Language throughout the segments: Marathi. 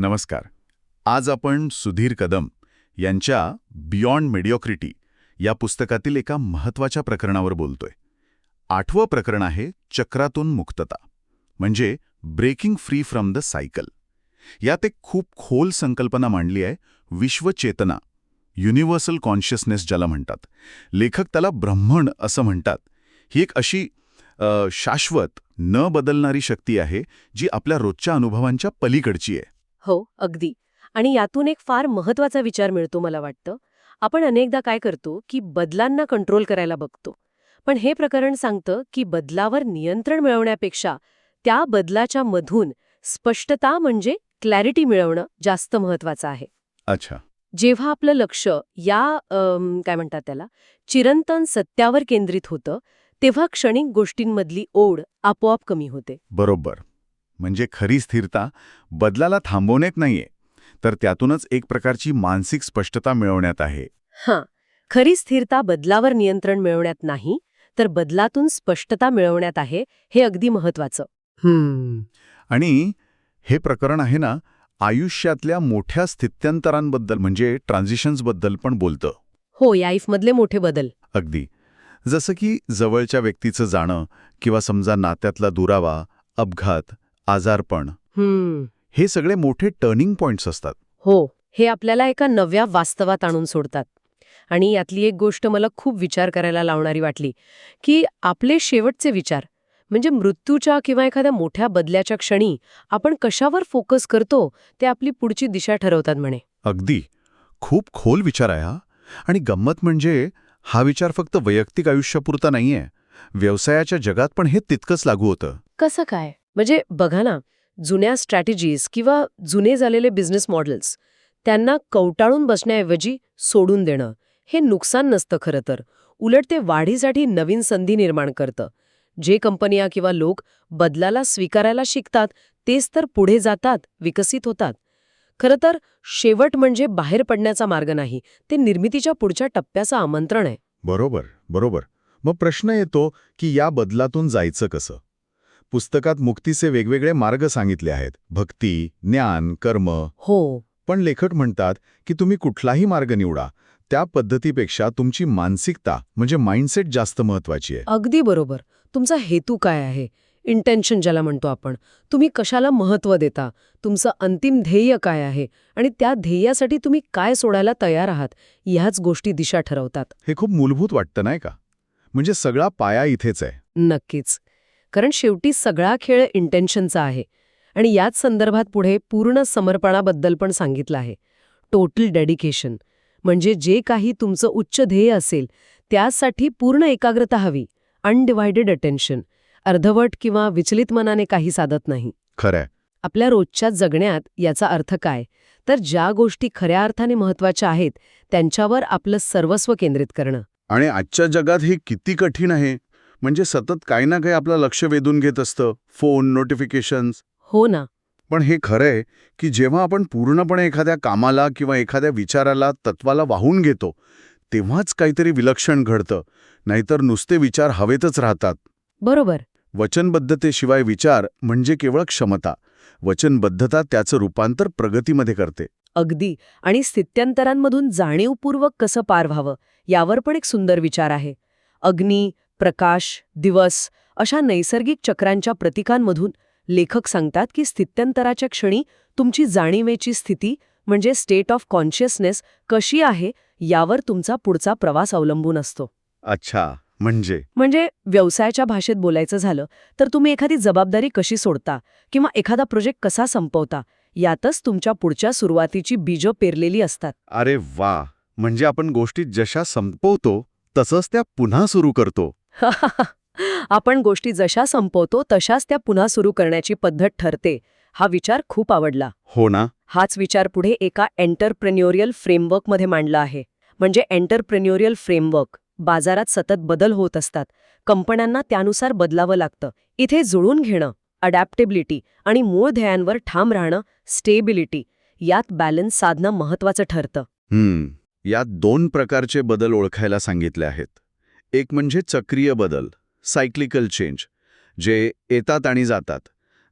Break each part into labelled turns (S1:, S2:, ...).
S1: नमस्कार. आज आपण सुधीर कदम यांच्या बियॉन्ड मेडिओक्रिटी या पुस्तकातील एका महत्त्वाच्या प्रकरणावर बोलतोय. आठवं प्रकरण आहे चक्रातून मुक्तता म्हणजे breaking free from the cycle यात एक खूप खोल संकल्पना मांडली आहे विश्वचेतना युनिव्हर्सल कॉन्शियसनेस ज्याला म्हणतात. लेखक त्याला ब्रह्मण असं म्हणतात. ही एक अशी शाश्वत न बदलणारी शक्ती आहे जी आपल्या रोजच्या अनुभवांच्या पलीकडची आहे.
S2: हो अगदी. आणि यातून एक फार महत्त्वाचा विचार मिळतो मला वाटतं. आपण अनेकदा काय करतो की बदलांना कंट्रोल करायला बघतो. पण हे प्रकरण सांगतं की बदलावर नियंत्रण मिळवण्यापेक्षा त्या बदलाच्या मधून स्पष्टता म्हणजे क्लॅरिटी मिळवणं जास्त महत्वाचं आहे.
S1: अच्छा.
S2: जेव्हा आपलं लक्ष या काय म्हणतात त्याला चिरंतन सत्यावर केंद्रित होतं तेव्हा क्षणिक गोष्टींमधली ओढ आपोआप कमी होते.
S1: बरोबर. म्हणजे खरी स्थिरता बदलाला थांबवण्यात नाहीये तर त्यातूनच एक प्रकारची मानसिक स्पष्टता मिळवण्यात आहे.
S2: हां खरी स्थिरता बदलावर नियंत्रण मिळवण्यात नाही तर बदलातून स्पष्टता मिळवण्यात आहे हे अगदी महत्वाचं
S1: आणि हे प्रकरण आहे ना आयुष्यातल्या मोठ्या स्थित्यंतरांबद्दल म्हणजे ट्रान्झिशन्सबद्दल पण बोलतं.
S2: हो लाईफमधले मोठे बदल.
S1: अगदी. जसं की जवळच्या व्यक्तीचं जाणं किंवा समजा नात्यातला दुरावा अपघात आजारपण
S2: हम्म.
S1: हे सगळे मोठे टर्निंग पॉइंट्स असतात.
S2: हो हे आपल्याला एका नव्या वास्तवात आणून सोडतात. आणि यातली एक गोष्ट मला खूप विचार करायला लावणारी वाटली की आपले शेवटचे विचार म्हणजे मृत्यूच्या किंवा एखाद्या मोठ्या बदल्याच्या क्षणी आपण कशावर फोकस करतो ते आपली पुढची दिशा ठरवतात म्हणे.
S1: अगदी. खूप खोल विचार आहे हा. आणि गंमत म्हणजे हा विचार फक्त वैयक्तिक आयुष्यापुरता नाहीये. व्यवसायाच्या जगात पण हे तितकंच लागू होतं.
S2: कसं काय? म्हणजे बघा ना जुन्या स्ट्रॅटेजीज किंवा जुने झालेले बिझनेस मॉडेल्स त्यांना कवटाळून बसण्याऐवजी सोडून देणं हे नुकसान नसतं खरं तर. उलट ते वाढीसाठी नवीन संधी निर्माण करतं. जे कंपन्या किंवा लोक बदलाला स्वीकारायला शिकतात तेच तर पुढे जातात विकसित होतात. खरं तर शेवट म्हणजे बाहेर पडण्याचा मार्ग नाही ते निर्मितीच्या पुढच्या टप्प्याचं आमंत्रण आहे.
S1: बरोबर बरोबर. मग प्रश्न येतो की या बदलातून जायचं कसं? पुस्तकात मुक्तीचे वेगवेगळे मार्ग सांगितले आहेत. भक्ती ज्ञान कर्म.
S2: हो.
S1: पण लेखक म्हणतात की तुम्ही कुठलाही मार्ग निवडा. त्या पद्धतीपेक्षा तुमची मानसिकता म्हणजे माइंडसेट जास्त महत्वाची आहे.
S2: अगदी बरोबर. तुमचा हेतू काय आहे? इंटेन्शन ज्याला म्हणतो आपण. तुम्ही कशाला महत्त्व देता? तुमचं अंतिम ध्येय काय आहे? आणि त्या ध्येयासाठी तुम्ही काय सोडायला तयार आहात? ह्याच गोष्टी दिशा ठरवतात.
S1: हे खूप मूलभूत वाटतं नाही का? म्हणजे सगळा पाया इथेच आहे.
S2: नक्कीच. कारण शेवटी सगळा खेळ इंटेन्शनचा आहे. आणि याच संदर्भात पुढे पूर्ण समर्पणाबद्दल पण सांगितलं आहे. टोटल डेडिकेशन म्हणजे जे काही तुमचं उच्च ध्येय असेल त्यासाठी पूर्ण एकाग्रता हवी. अनडिवायडेड अटेन्शन अर्धवट किंवा विचलित मनाने काही साधत नाही.
S1: खरंय.
S2: आपल्या रोजच्या जगण्यात याचा अर्थ काय? तर ज्या गोष्टी खऱ्या अर्थाने महत्त्वाच्या आहेत त्यांच्यावर आपलं सर्वस्व केंद्रित करणं.
S1: आणि आजच्या जगात हे किती कठीण आहे? म्हणजे सतत काही ना काही आपलं लक्ष वेधून घेत असतं. फोन नोटिफिकेशन्स
S2: हो ना.
S1: पण हे खरंय की जेव्हा आपण पूर्णपणे एखाद्या कामाला किंवा एखाद्या विचाराला तत्वाला वाहून घेतो तेव्हाच काहीतरी विलक्षण घडतं. नाहीतर नुसते विचार हवेतच राहतात.
S2: बरोबर.
S1: वचनबद्धतेशिवाय विचार म्हणजे केवळ क्षमता. वचनबद्धता त्याचं रूपांतर प्रगतीमध्ये करते.
S2: अगदी. आणि स्थित्यंतरांमधून जाणीवपूर्वक कसं पार व्हावं यावर पण एक सुंदर विचार आहे. अग्नी प्रकाश दिवस अशा नैसर्गिक चक्रांच्या प्रतीकांमधून लेखक सांगतात की स्थित्यंतराच्या क्षणी तुमची जाणीवेची स्थिती म्हणजे स्टेट ऑफ कॉन्शियसनेस कशी आहे यावर तुमचा पुढचा प्रवास अवलंबून असतो.
S1: अच्छा म्हणजे?
S2: म्हणजे व्यवसायाच्या भाषेत बोलायचं झालं तर तुम्ही एखादी जबाबदारी कशी सोडता किंवा एखादा प्रोजेक्ट कसा संपवता यातच तुमच्या पुढच्या सुरुवातीची बीजं पेरलेली असतात.
S1: अरे वा! म्हणजे आपण गोष्टी जशा संपवतो तसंच त्या पुन्हा सुरू करतो.
S2: आपण गोष्टी जशा संपवतो तशाच त्या पुन्हा सुरू करण्याची पद्धत ठरते. हा विचार खूप आवडला.
S1: हो ना.
S2: हाच विचार पुढे एका एंटरप्रेन्योरियल फ्रेमवर्कमध्ये मांडला आहे. म्हणजे एंटरप्रेन्योरियल फ्रेमवर्क बाजारात सतत बदल होत असतात. कंपन्यांना त्यानुसार बदलावं लागतं. इथे जुळून घेणं अडॅप्टेबिलिटी आणि मूळ ध्येयांवर ठाम राहणं स्टेबिलिटी यात बॅलन्स साधणं महत्वाचं ठरतं.
S1: हम्म. यात दोन प्रकारचे बदल ओळखायला सांगितले आहेत. एक म्हणजे चक्रीय बदल सायक्लिकल चेंज जे येतात आणि जातात.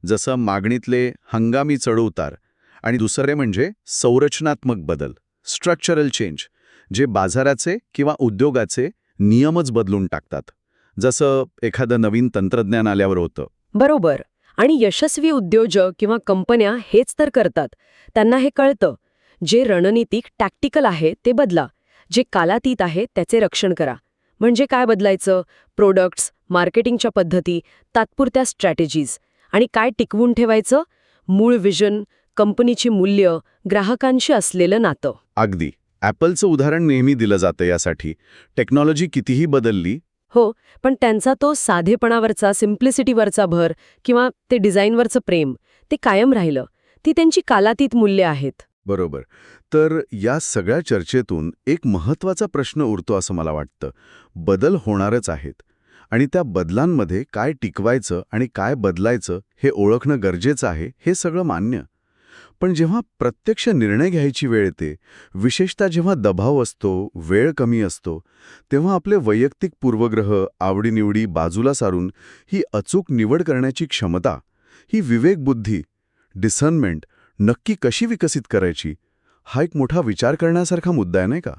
S1: जसं मागणीतले हंगामी चढउतार आणि दुसरे म्हणजे संरचनात्मक बदल स्ट्रक्चरल चेंज जे बाजाराचे किंवा उद्योगाचे नियमच बदलून टाकतात. जसं एखादं नवीन तंत्रज्ञान आल्यावर होतं.
S2: बरोबर. आणि यशस्वी उद्योजक किंवा कंपन्या हेच तर करतात. त्यांना हे कळतं. जे रणनीतिक टॅक्टिकल आहे ते बदला. जे कालातीत आहे त्याचे रक्षण करा. म्हणजे काय बदलायचं? प्रोडक्ट्स मार्केटिंगच्या पद्धती तात्पुरत्या स्ट्रॅटेजीज आणि काय टिकवून ठेवायचं? मूळ विजन कंपनीची मूल्य ग्राहकांशी असलेलं नातं.
S1: अगदी. ॲपलचं उदाहरण नेहमी दिलं जातं यासाठी. टेक्नॉलॉजी कितीही बदलली
S2: हो पण त्यांचा तो साधेपणावरचा सिम्प्लिसिटीवरचा भर किंवा ते डिझाईनवरचं प्रेम ते कायम राहिलं. ती त्यांची कालातीत मूल्य आहेत.
S1: बरोबर. तर या सगळ्या चर्चेतून एक महत्त्वाचा प्रश्न उरतो असं मला वाटतं. बदल होणारच आहेत. आणि त्या बदलांमध्ये काय टिकवायचं आणि काय बदलायचं हे ओळखणं गरजेचं आहे हे सगळं मान्य. पण जेव्हा प्रत्यक्ष निर्णय घ्यायची वेळ येते विशेषतः जेव्हा दबाव असतो वेळ कमी असतो तेव्हा आपले वैयक्तिक पूर्वग्रह आवडीनिवडी बाजूला सारून ही अचूक निवड करण्याची क्षमता ही विवेकबुद्धी डिसर्नमेंट नक्की कशी विकसित करायची? हा एक मोठा विचार करण्यासारखा मुद्दा आहे नाही का?